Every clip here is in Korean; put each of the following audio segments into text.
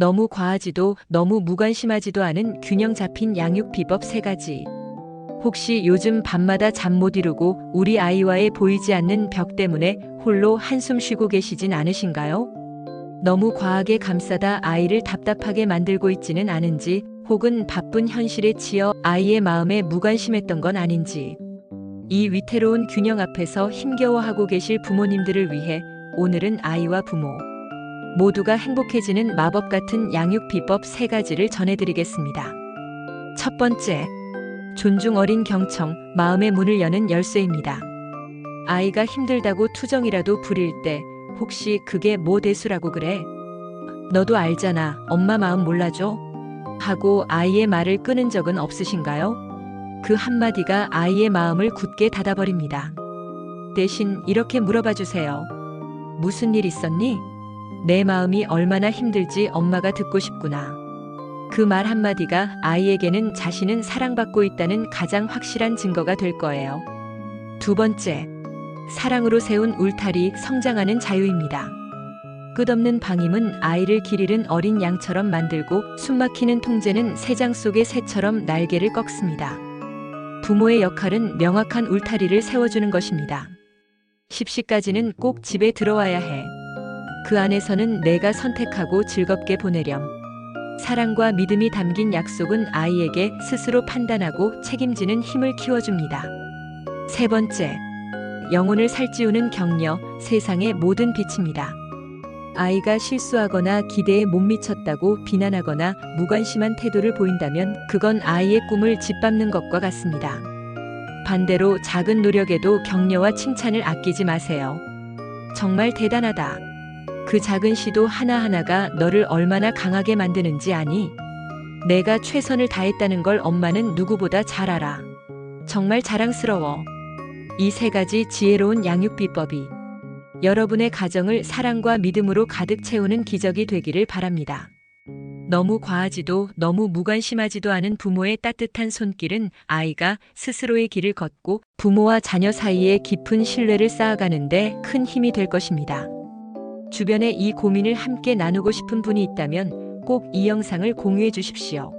너무 과하지도 너무 무관심하지도 않은 균형 잡힌 양육 비법 세 가지. 혹시 요즘 밤마다 잠 못 이루고 우리 아이와의 보이지 않는 벽 때문에 홀로 한숨 쉬고 계시진 않으신가요? 너무 과하게 감싸다 아이를 답답하게 만들고 있지는 않은지 혹은 바쁜 현실에 치여 아이의 마음에 무관심했던 건 아닌지. 이 위태로운 균형 앞에서 힘겨워하고 계실 부모님들을 위해 오늘은 아이와 부모 모두가 행복해지는 마법 같은 양육 비법 세 가지를 전해드리겠습니다. 첫 번째, 존중 어린 경청, 마음의 문을 여는 열쇠입니다. 아이가 힘들다고 투정이라도 부릴 때 혹시 그게 뭐 대수라고 그래? 너도 알잖아. 엄마 마음 몰라줘? 하고 아이의 말을 끊은 적은 없으신가요? 그 한마디가 아이의 마음을 굳게 닫아버립니다. 대신 이렇게 물어봐 주세요. 무슨 일 있었니? 내 마음이 얼마나 힘들지 엄마가 듣고 싶구나. 그 말 한마디가 아이에게는 자신은 사랑받고 있다는 가장 확실한 증거가 될 거예요. 두 번째, 사랑으로 세운 울타리 성장하는 자유입니다. 끝없는 방임은 아이를 길 잃은 어린 양처럼 만들고 숨막히는 통제는 새장 속의 새처럼 날개를 꺾습니다. 부모의 역할은 명확한 울타리를 세워주는 것입니다. 10시까지는 꼭 집에 들어와야 해. 그 안에서는 내가 선택하고 즐겁게 보내렴. 사랑과 믿음이 담긴 약속은 아이에게 스스로 판단하고 책임지는 힘을 키워줍니다. 세 번째, 영혼을 살찌우는 격려, 세상의 모든 빛입니다. 아이가 실수하거나 기대에 못 미쳤다고 비난하거나 무관심한 태도를 보인다면 그건 아이의 꿈을 짓밟는 것과 같습니다. 반대로 작은 노력에도 격려와 칭찬을 아끼지 마세요. 정말 대단하다. 그 작은 시도 하나하나가 너를 얼마나 강하게 만드는지 아니? 내가 최선을 다했다는 걸 엄마는 누구보다 잘 알아. 정말 자랑스러워. 이 세 가지 지혜로운 양육 비법이 여러분의 가정을 사랑과 믿음으로 가득 채우는 기적이 되기를 바랍니다. 너무 과하지도 너무 무관심하지도 않은 부모의 따뜻한 손길은 아이가 스스로의 길을 걷고 부모와 자녀 사이에 깊은 신뢰를 쌓아가는데 큰 힘이 될 것입니다. 주변에 이 고민을 함께 나누고 싶은 분이 있다면 꼭 이 영상을 공유해 주십시오.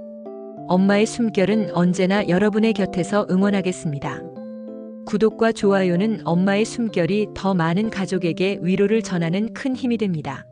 엄마의 숨결은 언제나 여러분의 곁에서 응원하겠습니다. 구독과 좋아요는 엄마의 숨결이 더 많은 가족에게 위로를 전하는 큰 힘이 됩니다.